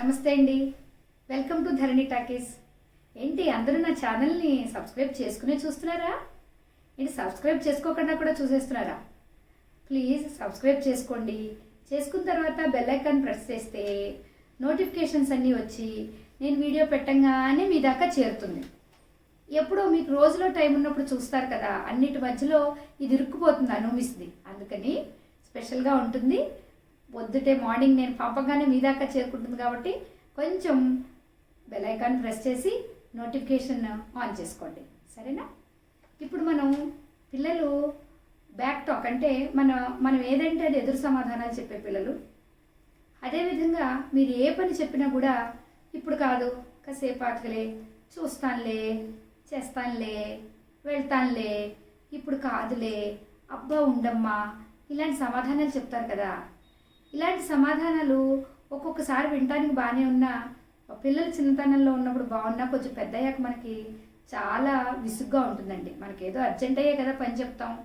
నమస్తే అండి. Welcome to Dharani talkies. ఏంటి అందరూ నా ఛానల్ని సబ్స్క్రైబ్ చేసుకునే చూస్తున్నారా? ఏంటి సబ్స్క్రైబ్ చేసుకోకుండా కూడా చూసేస్తున్నారా? ప్లీజ్ సబ్స్క్రైబ్ చేసుకోండి. చేసుకున్న తర్వాత బెల్ ఐకాన్ ప్రెస్ చేస్తే నోటిఫికేషన్స్ అన్నీ వచ్చి నేను వీడియో పెట్టంగానే మీ దాకా చేరుతుంది. ఎప్పుడో మీకు రోజులో టైం ఉన్నప్పుడు చూస్తారు కదా అన్నిటి మధ్యలో ఇది ఇరుక్కుపోతుంది అనుమిస్తుంది. అందుకని స్పెషల్గా ఉంటుంది పొద్దుటే మార్నింగ్ నేను పంపగానే మీ దాకా చేరుకుంటుంది కాబట్టి కొంచెం బెల్ ఐకాన్ ప్రెస్ చేసి నోటిఫికేషన్ ఆన్ చేసుకోండి. సరేనా? ఇప్పుడు మనం పిల్లలు బ్యాక్ టాక్ అంటే మన మనం ఏదంటే అది ఎదురు సమాధానాలు చెప్పే పిల్లలు. అదేవిధంగా మీరు ఏ పని చెప్పినా కూడా ఇప్పుడు కాదు కాసేపు ఆటలే చూస్తానులే చేస్తానులే వెళ్తానులే ఇప్పుడు కాదులే అబ్బా ఉండమ్మా ఇలాంటి సమాధానాలు చెప్తారు కదా. ఇలాంటి సమాధానాలు ఒక్కొక్కసారి వినటానికి బాగానే ఉన్నా పిల్లలు చిన్నతనంలో ఉన్నప్పుడు బాగున్నా కొంచెం పెద్ద అయ్యాక మనకి చాలా విసుగ్గా ఉంటుందండి. మనకి ఏదో అర్జెంట్ అయ్యే కదా పని చెప్తాం.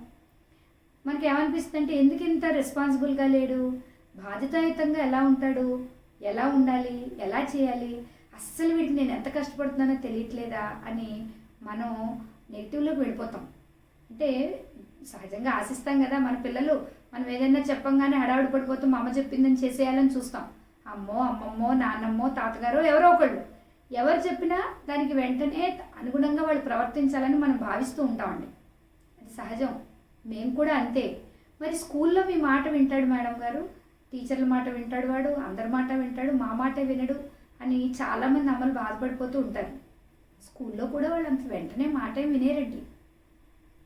మనకి ఏమనిపిస్తుంది అంటే ఎందుకు ఇంత రెస్పాన్సిబుల్గా లేడు? బాధ్యతాయుతంగా ఎలా ఉంటాడు? ఎలా ఉండాలి? ఎలా చేయాలి? అస్సలు వీటికి నేను ఎంత కష్టపడుతున్నానో తెలియట్లేదా? అని మనం నెగిటివ్లోకి వెళ్ళిపోతాం. అంటే సహజంగా ఆశిస్తాం కదా మన పిల్లలు మనం ఏదైనా చెప్పంగానే హడావుడి పడిపోతూ మా అమ్మ చెప్పిందని చేసేయాలని చూస్తాం. అమ్మో అమ్మమ్మో నాన్నమ్మో తాతగారు ఎవరో ఒకళ్ళు. ఎవరు చెప్పినా దానికి వెంటనే అనుగుణంగా వాళ్ళు ప్రవర్తించాలని మనం భావిస్తూ ఉంటామండి. అది సహజం. మేము కూడా అంతే. మరి స్కూల్లో మీ మాట వింటాడు మేడం గారు? టీచర్ల మాట వింటాడు వాడు అందరి మాట వింటాడు మా మాట వినడు అని చాలామంది అమ్మలు బాధపడిపోతూ ఉంటారు. స్కూల్లో కూడా వాళ్ళు అంత వెంటనే మాట వినేరండి.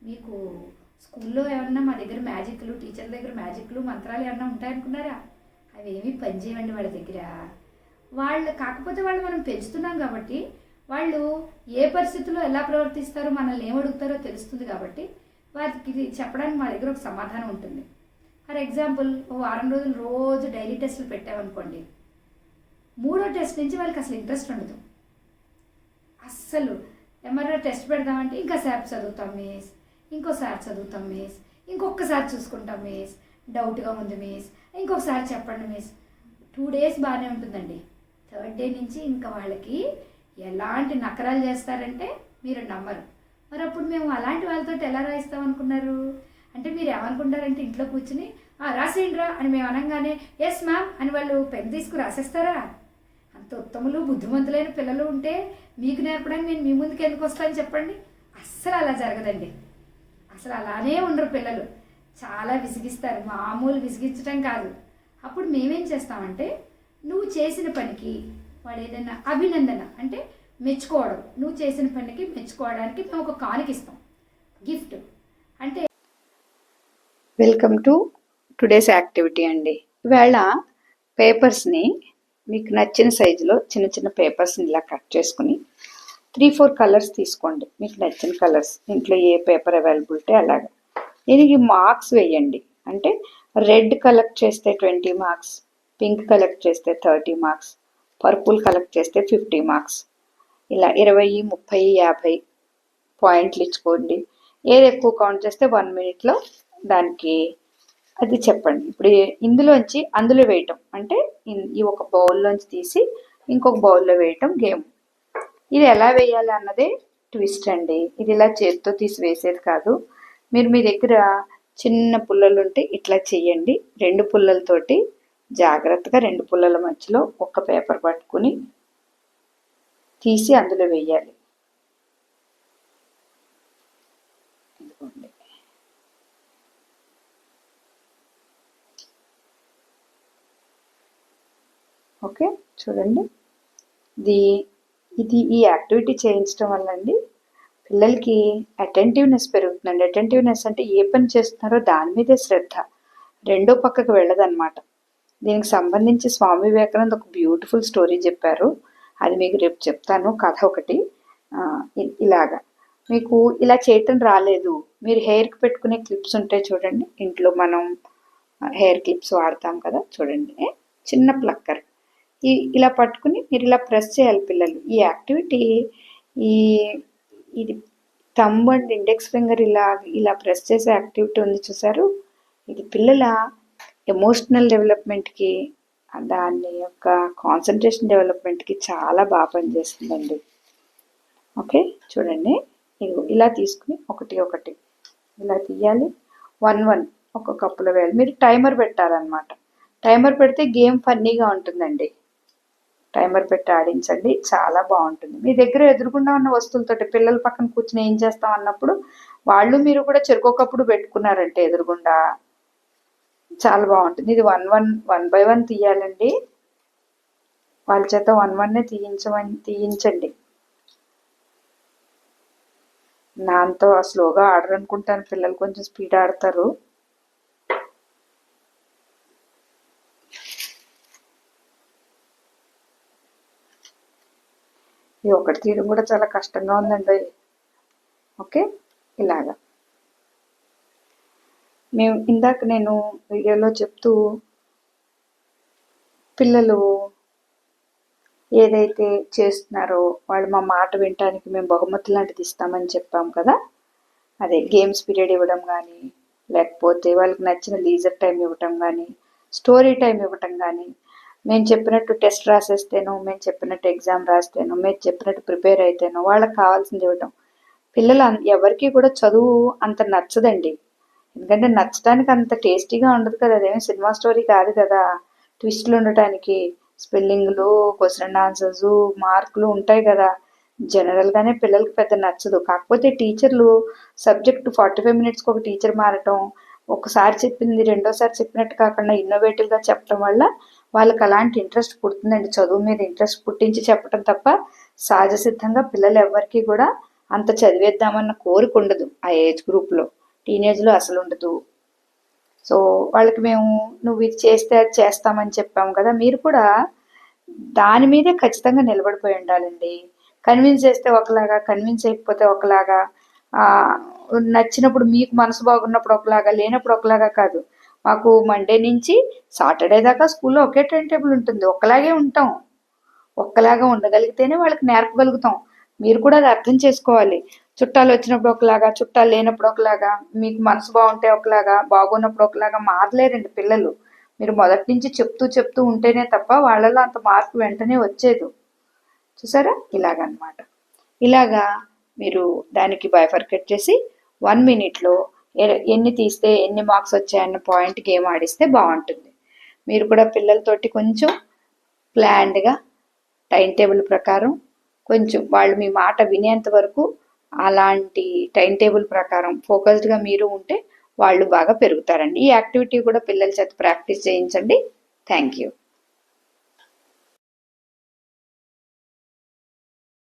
మీకు స్కూల్లో ఏమన్నా మా దగ్గర మ్యాజిక్లు టీచర్ దగ్గర మ్యాజిక్లు మంత్రాలు ఏమన్నా ఉంటాయనుకున్నారా? అవి ఏమీ పనిచేయవండి వాళ్ళ దగ్గర. వాళ్ళు కాకపోతే వాళ్ళు మనం పెంచుతున్నాం కాబట్టి వాళ్ళు ఏ పరిస్థితుల్లో ఎలా ప్రవర్తిస్తారో మనల్ని ఏం అడుగుతారో తెలుస్తుంది కాబట్టి వారికి ఇది చెప్పడానికి మా దగ్గర ఒక సమాధానం ఉంటుంది. ఫర్ ఎగ్జాంపుల్ ఓ వారం రోజులు రోజు డైలీ టెస్టులు పెట్టామనుకోండి మూడో టెస్ట్ నుంచి వాళ్ళకి అసలు ఇంట్రెస్ట్ ఉండదు. అస్సలు ఏమన్నా టెస్ట్ పెడదామంటే ఇంకా సార్ చదువుతాం మిస్ ఇంకోసారి చదువుతాం మిస్ ఇంకొకసారి చూసుకుంటాం మిస్ డౌట్గా ఉంది మిస్ ఇంకొకసారి చెప్పండి మిస్ టూ డేస్ బాగానే ఉంటుందండి. థర్డ్ డే నుంచి ఇంకా వాళ్ళకి ఎలాంటి నకరాలు చేస్తారంటే మీరు నమ్మరు. మరి అప్పుడు మేము అలాంటి వాళ్ళతో ఎలా రాయిస్తాం అనుకున్నారు? అంటే మీరు ఏమనుకుంటారంటే ఇంట్లో కూర్చుని "ఆ, రాసేయండిరా అని మేము అనగానే ఎస్ మ్యామ్ అని వాళ్ళు పెన్ తీసుకు రాసేస్తారా? అంత ఉత్తములు బుద్ధిమంతులైన పిల్లలు ఉంటే మీకు నేర్పడానికి నేను మీ ముందుకు ఎందుకు వస్తాను చెప్పండి. అస్సలు అలా జరగదండి. అసలు అలానే ఉండరు పిల్లలు. చాలా విసిగిస్తారు. మామూలు విసిగించటం కాదు. అప్పుడు మేమేం చేస్తామంటే నువ్వు చేసిన పనికి వాడు ఏదైనా అభినందన అంటే మెచ్చుకోవడం. నువ్వు చేసిన పనికి మెచ్చుకోవడానికి మేము ఒక కానుక ఇస్తాం. గిఫ్ట్. అంటే వెల్కమ్ టు టుడేస్ యాక్టివిటీ అండి. ఇవాళ పేపర్స్ని మీకు నచ్చిన సైజులో చిన్న చిన్న పేపర్స్ని ఇలా కట్ చేసుకుని త్రీ ఫోర్ కలర్స్ తీసుకోండి. మీకు నచ్చిన కలర్స్. ఇంట్లో ఏ పేపర్ అవైలబిలిటీ అలాగా. దీనికి మార్క్స్ వేయండి. అంటే రెడ్ కలెక్ట్ చేస్తే ట్వంటీ మార్క్స్ పింక్ కలెక్ట్ చేస్తే థర్టీ మార్క్స్ పర్పుల్ కలెక్ట్ చేస్తే ఫిఫ్టీ మార్క్స్. ఇలా ఇరవై ముప్పై యాభై పాయింట్లు ఇచ్చుకోండి. ఏది ఎక్కువ కౌంట్ చేస్తే వన్ మినిట్లో దానికి అది చెప్పండి. ఇప్పుడు ఇందులోంచి అందులో వేయటం. అంటే ఇన్- ఈ ఒక బౌల్లోంచి తీసి ఇంకొక బౌల్లో వేయటం గేమ్ ఇది ఎలా వేయాలి అన్నదే ట్విస్ట్ అండి. ఇది ఇలా చేతితో తీసి వేసేది కాదు. మీరు మీ దగ్గర చిన్న పుల్లలు ఉంటే ఇట్లా చేయండి. రెండు పుల్లలతోటి జాగ్రత్తగా రెండు పుల్లల మధ్యలో ఒక పేపర్ పట్టుకుని తీసి అందులో వేయాలి. ఇదిగోండి. ఓకే చూడండి. ఇది ఇది ఈ యాక్టివిటీ చేయించడం వల్ల అండి పిల్లలకి అటెంటివ్నెస్ పెరుగుతుందండి. అటెంటివ్నెస్ అంటే ఏ పని చేస్తున్నారో దాని మీదే శ్రద్ధ. రెండో పక్కకు వెళ్ళదన్నమాట. దీనికి సంబంధించి స్వామి వివేకానంద ఒక బ్యూటిఫుల్ స్టోరీ చెప్పారు. అది మీకు రేపు చెప్తాను. కథ ఒకటి. ఇలాగా. మీకు ఇలా చేయటం రాలేదు. మీరు హెయిర్కి పెట్టుకునే క్లిప్స్ ఉంటాయి చూడండి. ఇంట్లో మనం హెయిర్ క్లిప్స్ వాడతాం కదా చూడండి. చిన్న ప్లక్కర్. ఇలా పట్టుకుని మీరు ఇలా ప్రెస్ చేయాలి పిల్లలు. ఈ యాక్టివిటీ ఈ ఇది థంబ్ అండ్ ఇండెక్స్ ఫింగర్ ఇలా ఇలా ప్రెస్ చేసే యాక్టివిటీ ఉంది చూసారు. ఇది పిల్లల ఎమోషనల్ డెవలప్మెంట్కి దాని యొక్క కాన్సన్ట్రేషన్ డెవలప్మెంట్కి చాలా బాగా పనిచేస్తుందండి. ఓకే చూడండి. ఇదిగో ఇలా తీసుకుని ఒకటి ఒకటి ఇలా తీయాలి. వన్ వన్ ఒక కప్పులో వేయాలి. మీరు టైమర్ పెట్టాలన్నమాట. టైమర్ పెడితే గేమ్ ఫన్నీగా ఉంటుందండి. టైమర్ పెట్టి ఆడించండి. చాలా బాగుంటుంది. మీ దగ్గర ఎదురుగుండా ఉన్న వస్తువులతోటి పిల్లల పక్కన కూర్చుని ఏం చేస్తాం అన్నప్పుడు వాళ్ళు మీరు కూడా చెరుకొకప్పుడు పెట్టుకున్నారంటే ఎదురుగుండా. చాలా బాగుంటుంది. ఇది one one one by one తీయాలండి. వాళ్ళ చేత వన్ వన్నే తీయించమని తీయించండి. నాతో స్లోగా ఆడరు అనుకుంటాను పిల్లలు కొంచెం స్పీడ్ ఆడతారు. ఇది ఒకటి తీయడం కూడా చాలా కష్టంగా ఉందండి. ఓకే? ఇలాగా. మేము ఇందాక నేను వీడియోలో చెప్తూ పిల్లలు ఏదైతే చేస్తున్నారో వాళ్ళు మా మాట వినటానికి మేము బహుమతి లాంటిది ఇస్తామని చెప్పాం కదా? అదే గేమ్స్ పీరియడ్ ఇవ్వడం కానీ లేకపోతే వాళ్ళకి నచ్చిన లీజర్ టైం ఇవ్వటం కానీ స్టోరీ టైం ఇవ్వటం కానీ మేము చెప్పినట్టు టెస్ట్ రాసేస్తేను మేము చెప్పినట్టు ఎగ్జామ్ రాస్తేను మేము చెప్పినట్టు ప్రిపేర్ అయితేను వాళ్ళకి కావాల్సింది ఇవ్వటం. పిల్లలు ఎవరికి కూడా చదువు అంత నచ్చదండి. ఎందుకంటే నచ్చడానికి అంత టేస్టీగా ఉండదు కదా అదేమి సినిమా స్టోరీ కాదు కదా. ట్విస్ట్లు ఉండటానికి స్పెల్లింగ్లు క్వశ్చన్ ఆన్సర్స్ మార్కులు ఉంటాయి కదా. జనరల్గానే పిల్లలకి పెద్ద నచ్చదు. కాకపోతే టీచర్లు సబ్జెక్ట్ ఫార్టీ ఫైవ్ మినిట్స్కి ఒక టీచర్ మారటం ఒకసారి చెప్పింది రెండోసారి చెప్పినట్టు కాకుండా ఇన్నోవేటివ్గా చెప్పడం వల్ల వాళ్ళకి అలాంటి ఇంట్రెస్ట్ పుడుతుందండి. చదువు మీద ఇంట్రెస్ట్ పుట్టించి చెప్పడం తప్ప సహజ సిద్ధంగా పిల్లలు ఎవరికి కూడా అంత చదివేద్దామన్న కోరిక ఉండదు ఆ ఏజ్ గ్రూప్లో. టీనేజ్లో అసలు ఉండదు. సో వాళ్ళకి మేము నువ్వు ఇది చేస్తే అది చేస్తామని చెప్పాము కదా మీరు కూడా దాని మీదే ఖచ్చితంగా నిలబడిపోయి ఉండాలండి. కన్విన్స్ చేస్తే ఒకలాగా కన్విన్స్ చేయకపోతే ఒకలాగా నచ్చినప్పుడు మీకు మనసు బాగున్నప్పుడు ఒకలాగా లేనప్పుడు ఒకలాగా కాదు. మాకు మండే నుంచి సాటర్డే దాకా స్కూల్లో ఒకే టైం టేబుల్ ఉంటుంది. ఒకలాగే ఉంటాం. ఒక్కలాగా ఉండగలిగితేనే వాళ్ళకి నేర్పగలుగుతాం. మీరు కూడా అది అర్థం చేసుకోవాలి. చుట్టాలు వచ్చినప్పుడు ఒకలాగా చుట్టాలు లేనప్పుడు ఒకలాగా మీకు మనసు బాగుంటే ఒకలాగా బాగున్నప్పుడు ఒకలాగా మారలేరండి పిల్లలు. మీరు మొదటి నుంచి చెప్తూ చెప్తూ ఉంటేనే తప్ప వాళ్ళలో అంత మార్పు వెంటనే వచ్చేది. చూసారా? ఇలాగనమాట. ఇలాగా మీరు దానికి బైఫర్కెట్ చేసి వన్ మినిట్లో ఎన్ని తీస్తే ఎన్ని మార్క్స్ వచ్చాయన్న పాయింట్ గేమ్ ఆడిస్తే బాగుంటుంది. మీరు కూడా పిల్లలతోటి కొంచెం ప్లాన్డ్గా టైం టేబుల్ ప్రకారం కొంచెం వాళ్ళు మీ మాట వినేంత వరకు అలాంటి టైం టేబుల్ ప్రకారం ఫోకస్డ్గా మీరు ఉంటే వాళ్ళు బాగా పెరుగుతారండి. ఈ యాక్టివిటీ కూడా పిల్లల చేత ప్రాక్టీస్ చేయించండి. Thank you